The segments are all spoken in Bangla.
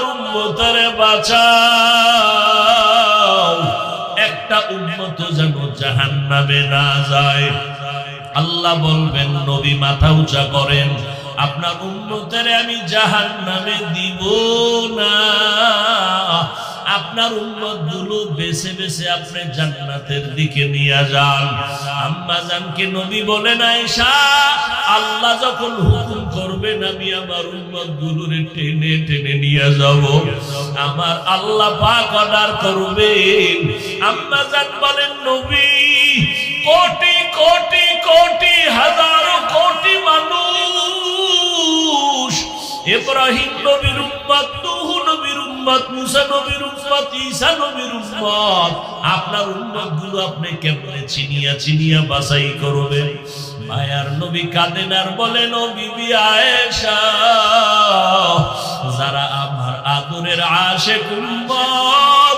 আমার উম্মতের বাঁচাও। একটা উন্মত যেন জাহান নামে না যায়। আল্লাহ বলবেন, নবী মাথা উঁচা করেন, আপনার উন্মতের আমি জাহান নামে দিব না। আপনার উন্মতগুলো বেছে বেছে আপনি জান্নাতের দিকে নিয়ে যান। আম্মা জানকে নবী বলে নাই আল্লাহ যখন হুকুম করবেন, আমি আমার উন্মত গুলোরে টেনে টেনে নিয়ে যাব। আমার আল্লাহ পাক অর্ডার করবেন। আম্মা জান বলেন, নবী, কোটি কোটি কোটি, হাজারো কোটি মানুষ ইব্রাহিম নবীর উম্মত উম্মত, মুসা নবীর উম্মত, ঈসা নবীর উম্মত। আপনার উম্মতগুলো আপনি কেমনে চিনিয়া চিনিয়া মায়ার নবী কাঁদেন আর আয়েশা, যারা আমার আদরের আশেক উম্মত,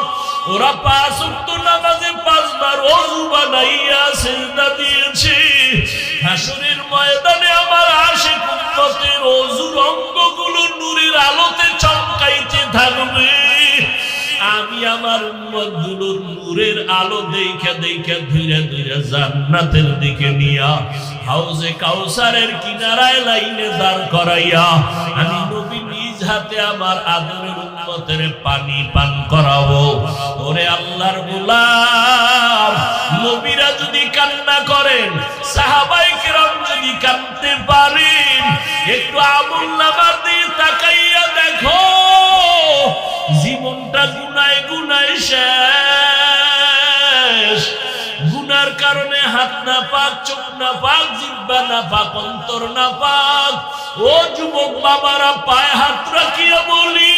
ওরা পাঁচ উক্ত নামাজে পাঁচবার বানাইয়া দিয়েছে। ময়দানে আমার অঙ্গগুলো চমকাইতে থাকবে। আমি আমার উম্মত নূরের আলো দেখা দেখা ধীরে ধীরে জান্নাতের দিকে নিয়া হাউজে কাউসারের কিনারায় লাইনে দাঁড় করাইয়া আমি নবী নিজ হাতে আমার আদরের উম্মতের পানি পান করাবো। ওরে আল্লাহর গোলাম, নবীরা যদি কান্না করেন, সাহাবাই কেরাম যদি কাঁদতে পারেন, একটু আমল নামার দিয়ে তাকাইয়া দেখো। জীবনটা গুনায় গুনায় শেষ। গুনার কারণে হাত না পাক, চোখ না পাক, জিব্বা না পাক, অন্তর না পাক। ও যুবক বাবারা, পায়ে হাত রাখিয়া বলি,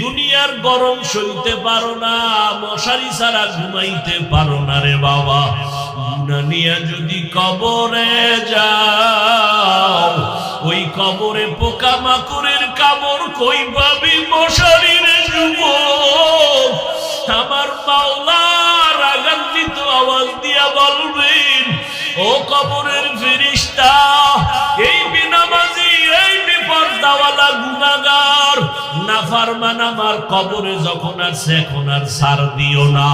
দুনিয়ার গরম সইতে পারো না, মশারি ছাড়া ঘুমাইতে পারো না রে বাবা। গুনা নিয়া যদি কবরে যাও ওই কবরে পোকা মাকুরের কামড় কই পাবি মশারির যুবক? আমার মাওলা রাগান্বিত আওয়াজ দিয়া বলবেন, ও কবরের ফিরিস্তা এই বিনামাজি, এই বিপর্দাওয়ালা গুনাগার নাফারমান আমার কবরে যখন আছে এখন আর সার দিও না।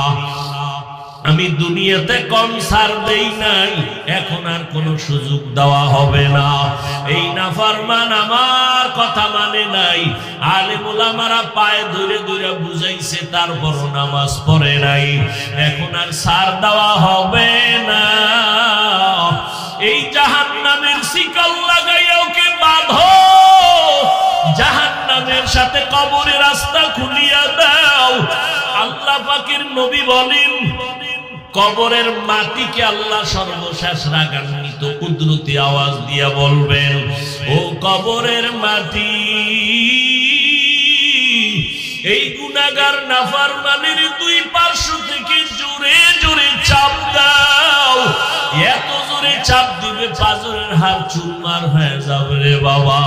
আমি দুনিয়াতে কম সার দেই নাই, এখন আর কোনো সুযোগ দেওয়া হবে না। এই নাফারমান আমার কথা মানে নাই। আলেমুল আমারা পায়ে ধরে ধরে বুঝাইছে তারপর নামাজ পড়ে নাই। এখন আর সার দেওয়া হবে না। এই জাহান নামের শিকল লাগাইয়া ওকে বাঁধো? জাহান নামের সাথে কবরের রাস্তা খুলিয়া দাও। আল্লাহ পাকের নবী বলেন কবরের মাটিকে আল্লাহ সর্বশেষ রাগান্বিত, কুদরতি আওয়াজ দিয়া বলবেন, ও কবরের মাটি, এই গুনাগার নাফার মানের দুই পার্শ্ব থেকে জোরে জোরে চাপ দাও। এত জোরে চাপ দিবে পাজরের হার চুরমার হয়ে যাবে রে বাবা।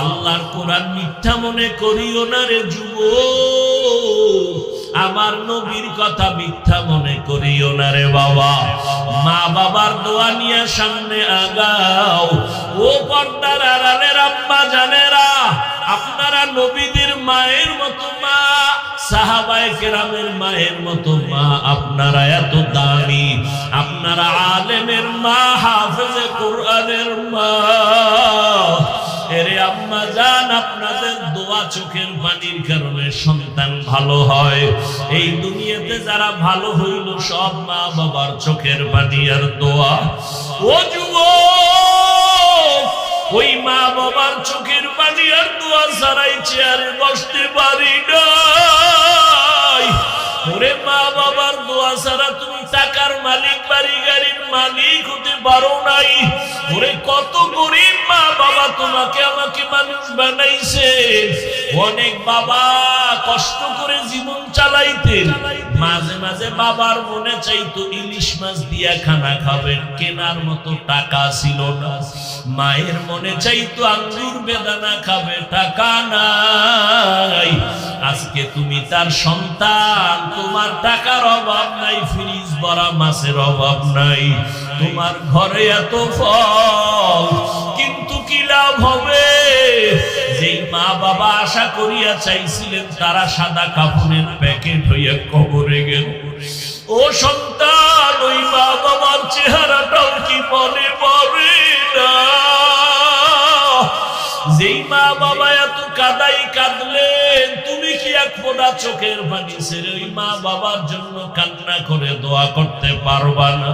আল্লাহর কোরআন মিথ্যা মনে করিও না রে যুবক। আমার নবীর কথা মিথ্যা মনে করিও না রে বাবা। মা বাবার দোয়া নিয়ে সামনে আগাও। ও পর্দার আড়ালের আম্মা জানেরা, আপনারা নবীদের মায়ের মতো মা, সাহাবায়ে কেরামের মায়ের মতো মা, আপনারা এত দামি। আপনারা আলেমের মা, হাফেজে কোরআনের মা। এরে আম্মা জান, আপনাদের দোয়া চোখের পানির কারণে সন্তান ভালো হয়। এই দুনিয়াতে যারা ভালো হইল, সব মা বাবার চোখের পানি আর দোয়া। ও যুবক ওই মা বাবার চোখের পানি আর দোয়া ছাড়াই চেয়ারে বসতে পারি না মা বাবার দোয়া ছাড়া তুমি টাকার মালিক, বাড়ি গাড়ির মালিক হতে পারো নাই। ওরে, কত গরিব মা বাবা তোমাকে আমাকে মানুষ বানাইছে। অনেক বাবা কষ্ট করে জীবন চালাইতেন। মাঝে মাঝে বাবার মনে চাইতো, ইলিশ মাছ দিয়া খানা খাবেন, কেনার মতো টাকা ছিল না। মায়ের মনে চাইতো আঙ্গুর বেদানা খাবে, টাকা নাই। আজকে তুমি তার সন্তান, তোমার টাকার অভাব নাই, ফ্রিজ ভরা মাছের অভাব নাই। তোমার ঘরে এত ফল, কিন্তু কি লাভ হবে? যেই মা বাবা আশা করিয়া চাইছিলেন, তারা সাদা কাপড়ের প্যাকেট হইয়া কবরে গেল। ও সন্তান, ওই মা বাবার চেহারাটাও মা বাবা এত কাদাই কাঁদলেন। তুমি কি এক চোখের ওই মা বাবার জন্য কান্না করে দোয়া করতে পারবা না?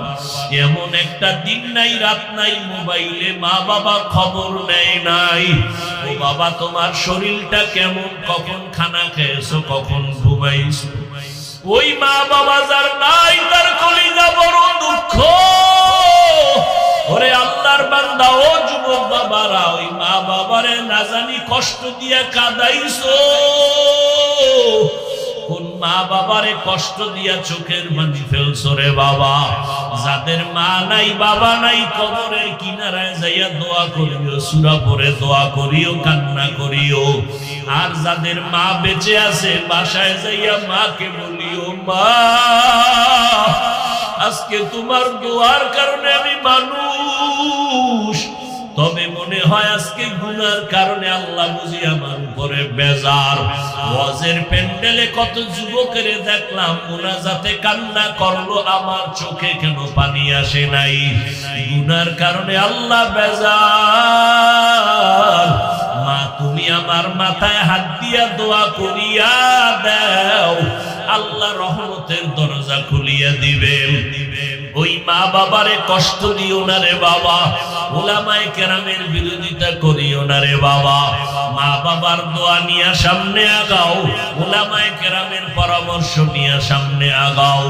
এমন একটা দিন নাই, রাত নাই, মোবাইলে মা বাবা খবর নেয় নাই। ও বাবা, তোমার শরীরটা কেমন? কখন খানা খেয়েছো? কখন ঘুমাইছো? ওই মা বাবা যার নাই, তার কলিজা বড় দুঃখ। ও যুবক বাবারা, ওই মা বাবারে না জানি কষ্ট দিয়ে কাদাইছো। মা বাবারে কষ্ট দিয়া চোখের মানি ফেলছো রে বাবা? যাদের মা নাই, বাবা নাই কবরের কিনারায় যাইয়া দোয়া করিও, সুরা পরে দোয়া করিও, কান্না করিও। আর যাদের মা বেঁচে আছে, বাসায় যাইয়া মাকে বলিও, মা আজকে তোমার দোয়ার কারণে আমি মানুষ। তবে মনে হয় আজকে গুনার কারণে আল্লাহ বুঝি আমার উপরে বেজার। ওয়াজের প্যান্ডেলে কত যুবকের দেখলাম মোনাজাতে কান্না করল, আমার চোখে কেন পানি আসে নাই? গুনার কারণে আল্লাহ বেজার। মা তুমি আমার মাথায় হাত দিয়া দোয়া করিয়া দাও। আল্লাহ রহমতের দরজা খুলিয়া দিবেন। ওই মা বাবারে কষ্ট দিও না রে বাবা। ওলামায় কেরামের বিরোধিতা করিও না বাবা। মা বাবার দোয়া নিয়ে সামনে আগাও। ওলামায় কেরামের পরামর্শ নিয়ে সামনে আগাও।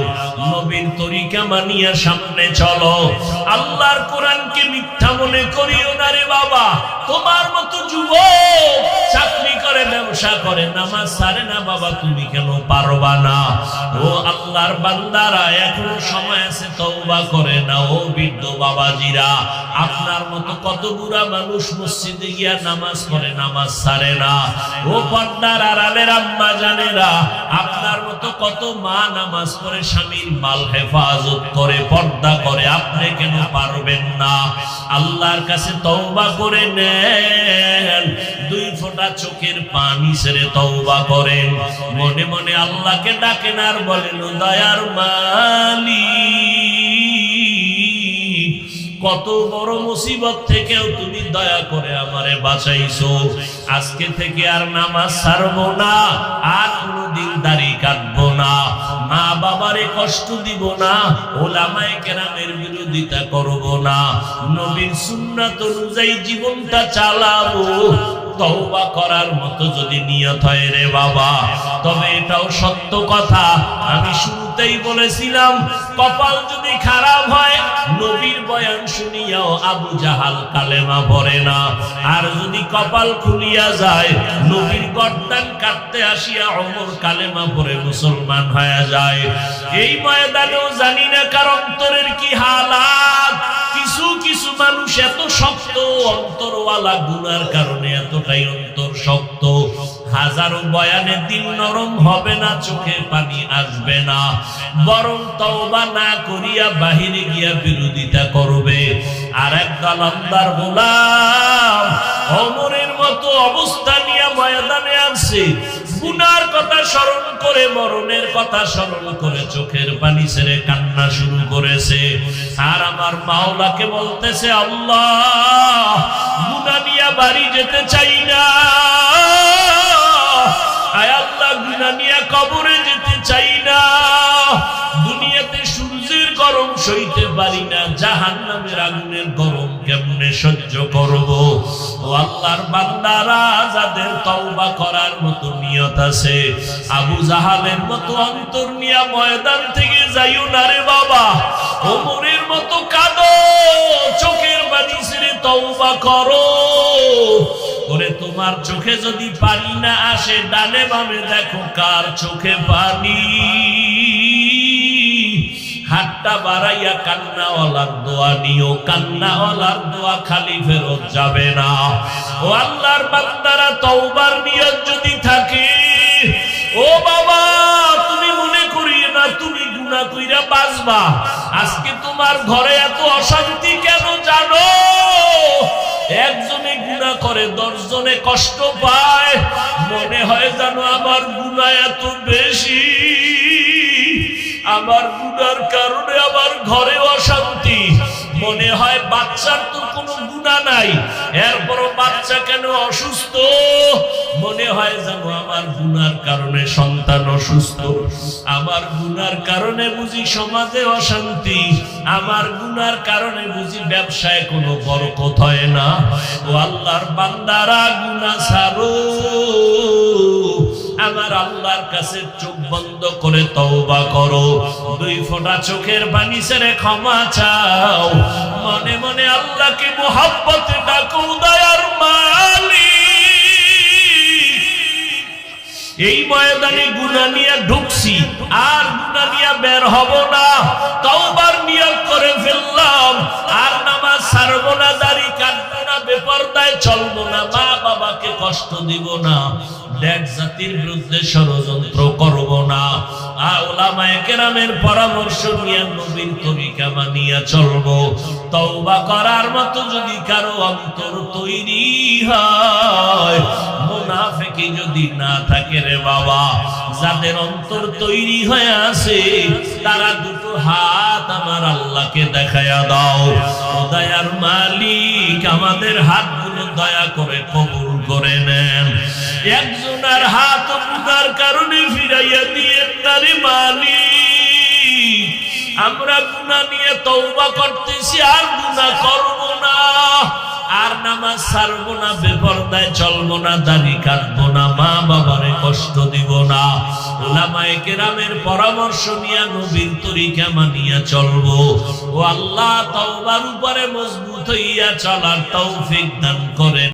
নবীর তরিকা মানিয়া সামনে চলো। আল্লাহর কোরআনকে মিথ্যা মনে করিও না রে বাবা। তোমার মতো যুবক ব্যবসা করে নামাজ সারে না, বাবা, তুমি কেন পারবা না? ও আল্লাহর বান্দারা, এখনও সময় আছে, তওবা করে না ও বৃদ্ধ বাবাজিরা। আপনার মতো কত বুড়া মানুষ মসজিদে গিয়া নামাজ পড়ে, নামাজ সারে না। ও পর্দার আড়ালের আম্মা জানেরা, আপনার মতো কত মা নামাজ পড়ে, স্বামীর মাল হেফাজত করে, পর্দা করে, আপনি কেন পারবেন না? আল্লাহর কাছে তওবা করে নেন, দুই ফোঁটা চোখের পানি ছেড়ে তওবা করেন। মনে মনে আল্লাহকে ডাকেন আর বলেন দয়ার মালিক, কত বড় মুসিবত থেকেও তুমি দয়া করে আমারে বাঁচাইছো। আজকে থেকে আর নামাজ ছাড়বো না, আর কোনোদিন দাড়ি কাটবো না। মা বাবারে কষ্ট দিব না, ওলামায়ে কেরামের বিরোধিতা করব না। নবীর সুন্নাত অনুযায়ী জীবনটা চালাবো তওবা করার মতো যদি নিয়ত হয় রে বাবা, তবে এটাও সত্য কথা। আমি শুরুতেই বলেছিলাম, কপাল যদি খারাপ হয়, নবীর বয়ান শুনিয়াও আবু জাহাল কালেমা পড়ে না। আর যদি কপাল খুলিয়া যায়, নবীর গর্দান কাটতে আসিয়া অমর কালেমা পড়ে মুসলমান হয়ে যায়। এই ময়দানেও জানি না কার অন্তরের কি হালাত মানুষ এত শক্ত, অন্তরওয়ালা গুনার কারণে এতটাই অন্তর শক্ত। হাজারো বয়ানে দিন নরম হবে না চোখে পানি আসবে না। বরং তওবা না করিয়া বাহিরে গিয়া বিরোধিতা করবে। আর একদল আন্দার গোলাম অমরের মতো অবস্থা নিয়ে ময়দানে আসছে। গুনার কথা স্মরণ করে, মরণের কথা স্মরণ করে চোখের পানি ছেড়ে কান্না শুরু করেছে। আর আমার মাওলাকে বলতেছে, আল্লাহ, গুনা নিয়া বাড়ি যেতে চাই না। আয় আল্লাহ, গুনা নিয়া কবরে যেতে চাই সহ্য করব। ও আল্লাহর বান্দারা, যাদের তওবা করার মতো নিয়ত আছে, আবু জাহালের মতো অন্তর নিয়া ময়দান থেকে যাইও না রে বাবা। ওমরের মতো কাঁদো, চোখের বাড়ি ছেড়ে তওবা করো। করে তোমার চোখে যদি পানি না আসে, ডানে বামে দেখো কার চোখে পানি। হাতটা বাড়াইয়া কান্নাওয়ালার দোয়া নিও, কান্নাওয়ালার দোয়া খালি ফেরত যাবে না। ও আল্লাহর বান্দারা, তওবার নিয়ত যদি থাকে, ও বাবা, তুমি মনে করিয়ে না, তুমি গুনাহ কইরা বাঁচবা। আজকে তোমার ঘরে এত অশান্তি কেন জানো? একজনে গুণা করে, দশজনে কষ্ট পায়। মনে হয় জানো আমার গুণা এত বেশি। আমার গুনার কারণে আমার ঘরে অশান্তি। মনে হয় বাচ্চার তো কোনো গুণা নাই। এরপরও বাচ্চা কেন অসুস্থ? মনে হয় যেন আমার গুনার কারণে সন্তান অসুস্থ। আমার গুনার কারণে বুঝি সমাজে অশান্তি। আমার গুনার কারণে বুঝি ব্যবসায় কোনো বরকত হয় না। ও আল্লাহর বান্দারা গুনা ছাড়ো। আমার আল্লাহর কাছে চোখ বন্ধ করে তওবা করো। দুই ফোঁটা চোখের পানি ছেড়ে ক্ষমা চাও। মনে মনে আল্লাহকে মোহাব্বতে ডাকো, দয়ার মালিক। এই ময়দানে গুনা নিয়ে ঢুকছি, আর গুনা নিয়ে বের হব না। তওবার নিয়ত করে ফেললাম, আর নামাজ ছাড়বো না, দাড়ি কাটবো না, বেপরদায় চলবো না। মা বাবাকে কষ্ট দিব না। ড্যাড জাতির বিরুদ্ধে ষড়যন্ত্র করব না। ওলামায়ে পরামর্শ নিয়ে যদি কারও অন্তর তৈরি হয়, মুনাফিকি যদি না থাকে রে বাবা, যাদের অন্তর তৈরি হয়ে আছে, তারা দুটো হাত আমার আল্লাহকে দেখায়া দাও। দয়ার মালিক আমাদের হাতগুলো দয়া করে কবুল করে নেন। একজনের হাত গুনার কারণে ফিরাইয়া দিয়ে তারে মালিক। আমরা গুনাহ নিয়ে তওবা করতেছি, আর গুনাহ করব না। আর নামাজ ছাড়বো না, বেপরদায় চলবো না, দাড়ি কাটবো না মা বাবারে কষ্ট দিব না। ওলামায়ে কেরামের পরামর্শ নিয়ে নবীর তরিকা মানিয়া চলবো। ও আল্লাহ তওবার উপরে মজবুত হইয়া চলার তৌফিক দান করেন।